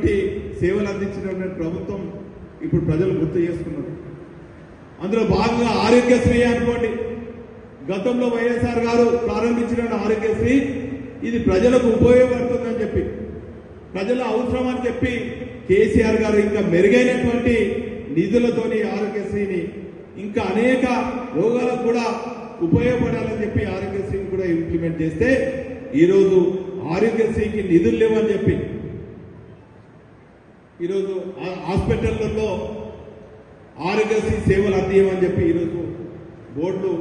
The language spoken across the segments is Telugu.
అద్భుతమైనటువంటి సేవలు అందించినటువంటి ప్రభుత్వం ఇప్పుడు ప్రజలు గుర్తు చేసుకున్నారు. అందులో భాగంగా ఆరోగ్యశ్రీ అనుకోండి. గతంలో వైఎస్ఆర్ గారు ప్రారంభించిన ఆరోగ్యశ్రీ ఇది ప్రజలకు ఉపయోగపడుతుందని చెప్పి ప్రజల అవసరం అని చెప్పి కేసీఆర్ గారు ఇంకా మెరుగైనటువంటి నిధులతోని ఆరోగ్యశ్రీని ఇంకా అనేక రోగాలకు కూడా ఉపయోగపడాలని చెప్పి ఆరోగ్యశ్రీని కూడా ఇంప్లిమెంట్ చేస్తే ఈరోజు ఆరోగ్యశ్రీకి నిధులు లేవని చెప్పి ఈరోజు ఆ- హాస్పిటళ్ళలో ఆరోగ్యశ్రీ సేవలు అందియమని చెప్పి ఈరోజు బోర్డులు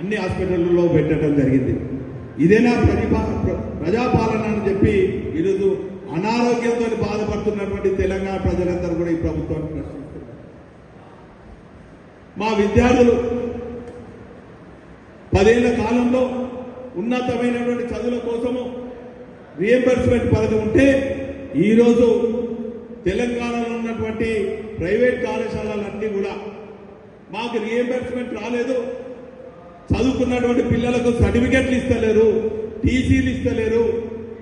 అన్ని హాస్పిటళ్ళలో పెట్టడం జరిగింది. ఇదేనా ప్రతిభా ప్రజాపాలన అని చెప్పి ఈరోజు అనారోగ్యంతో బాధపడుతున్నటువంటి తెలంగాణ ప్రజలందరూ కూడా ఈ ప్రభుత్వాన్ని ప్రశ్నిస్తున్నారు. మా విద్యార్థులు పదేళ్ళ కాలంలో ఉన్నతమైనటువంటి చదువుల కోసము రియంబర్స్మెంట్ పథకం ఉంటే ఈరోజు తెలంగాణలో ఉన్నటువంటి ప్రైవేట్ కళాశాలలన్నీ కూడా మాకు రియంబర్స్మెంట్ రాలేదు. చదువుకున్నటువంటి పిల్లలకు సర్టిఫికెట్లు ఇస్తలేరు టీసీలు ఇస్తలేరు.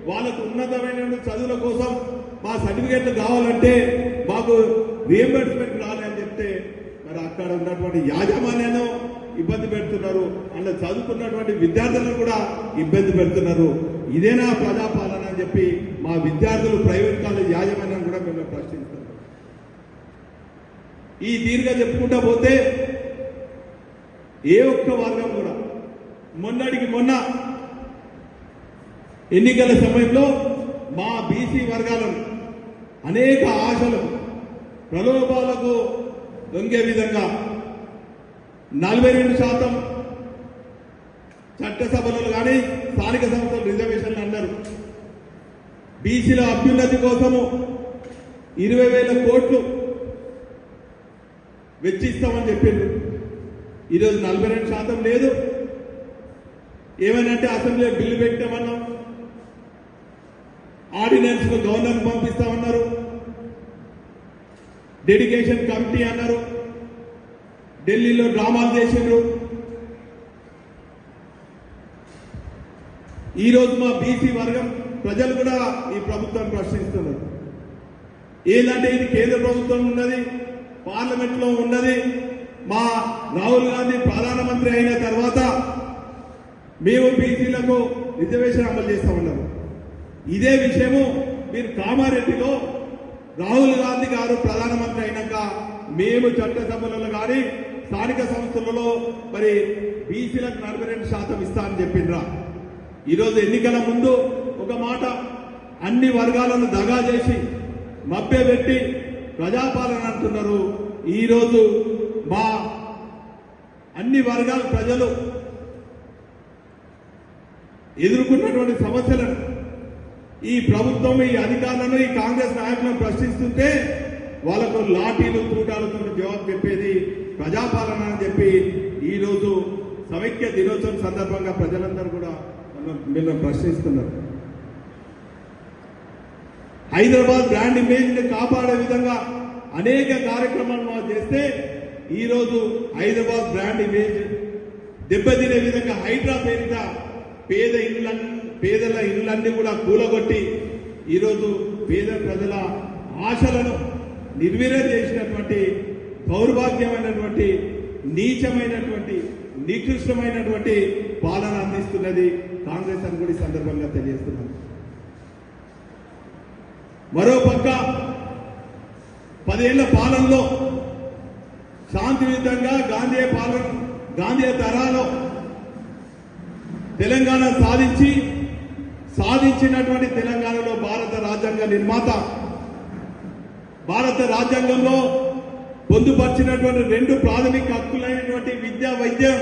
వాళ్ళకు ఉన్నతమైన చదువుల కోసం మా సర్టిఫికెట్లు కావాలంటే మాకు రియంబర్స్మెంట్ రాలేదని చెప్తే మరి అక్కడ ఉన్నటువంటి యాజమాన్యాన్ని ఇబ్బంది పెడుతున్నారు. అండ్ చదువుకున్నటువంటి విద్యార్థులను కూడా ఇబ్బంది పెడుతున్నారు. ఇదేనా ప్రజాపాలన అని చెప్పి మా విద్యార్థులు ప్రైవేట్ కాలేజ్ యాజమాన్యం కూడా ప్రశ్నిస్తున్నారు ఈ దీర్ఘ చెప్పుకుంటా పోతే ఏ ఒక్క వర్గం కూడా మొన్నటికి మొన్న ఎన్నికల సమయంలో మా బీసీ వర్గాలను అనేక ఆశలు ప్రలోభాలకు దొంగే విధంగా నలభై రెండు శాతం చట్టసభలలో కానీ స్థానిక సంస్థలు రిజర్వేషన్లు అన్నారు. బీసీల అభ్యున్నతి కోసము ఇరవై వేల కోట్లు వెచ్చిస్తామని చెప్పిండ్రు. ఈరోజు నలభై రెండు శాతం లేదు. ఏమనంటే అసెంబ్లీలో బిల్లు పెట్టామన్నాం ఆర్డినెన్స్ గవర్నర్ పంపిస్తామన్నారు. డెడికేషన్ కమిటీ అన్నారు. ఢిల్లీలో డ్రామాలు చేసిండ్రు. ఈరోజు మా బీసీ వర్గం ప్రజలు కూడా ఈ ప్రభుత్వం ప్రశ్నిస్తున్నారు. ఏంటంటే ఇది కేంద్ర ప్రభుత్వం ఉన్నది పార్లమెంట్లో ఉన్నది. మా రాహుల్ గాంధీ ప్రధానమంత్రి అయిన తర్వాత మేము బీసీలకు రిజర్వేషన్ అమలు చేస్తామన్నారు ఇదే విషయము మీరు కామారెడ్డిలో రాహుల్ గాంధీ గారు ప్రధానమంత్రి అయినాక మేము చట్టసభలలో కానీ స్థానిక సంస్థలలో మరి బీసీలకు నలభై రెండు శాతం ఇస్తా అని చెప్పిండ్రా. ఈరోజు ఎన్నికల ముందు ఒక మాట అన్ని వర్గాలను దగా చేసి మభ్యపెట్టి ప్రజాపాలన అంటున్నారు. ఈరోజు మా అన్ని వర్గాల ప్రజలు ఎదుర్కొన్నటువంటి సమస్యలను ఈ ప్రభుత్వం ఈ అధికారులను ఈ కాంగ్రెస్ నాయకులను ప్రశ్నిస్తుంటే వాళ్ళకు లాఠీలు తూటాలతో జవాబు చెప్పేది ప్రజాపాలన అని చెప్పి ఈరోజు సమైక్య దినోత్సవం సందర్భంగా ప్రజలందరూ కూడా మిమ్మల్ని ప్రశ్నిస్తున్నారు. హైదరాబాద్ బ్రాండ్ ఇమేజ్ని కాపాడే విధంగా అనేక కార్యక్రమాలు మనం చేస్తే ఈరోజు హైదరాబాద్ బ్రాండ్ ఇమేజ్ దెబ్బతినే విధంగా హైడ్రా పేరిట పేద ఇళ్ళ పేదల ఇళ్ళన్నీ కూడా కూలగొట్టి ఈరోజు పేద ప్రజల ఆశలను నిర్వీర్యం చేసినటువంటి దౌర్భాగ్యమైనటువంటి నీచమైనటువంటి నికృష్టమైనటువంటి పాలన అందిస్తున్నది కాంగ్రెస్ అని కూడా ఈ సందర్భంగా తెలియజేస్తున్నాను. మరో పక్క పదేళ్ళ పాలనలో శాంతియుతంగా గాంధీ పాలన గాంధీ తరాలో తెలంగాణ సాధించి సాధించినటువంటి తెలంగాణలో భారత రాజ్యాంగ నిర్మాత భారత రాజ్యాంగంలో పొందుపరిచినటువంటి రెండు ప్రాథమిక హక్కులైనటువంటి విద్యా వైద్యం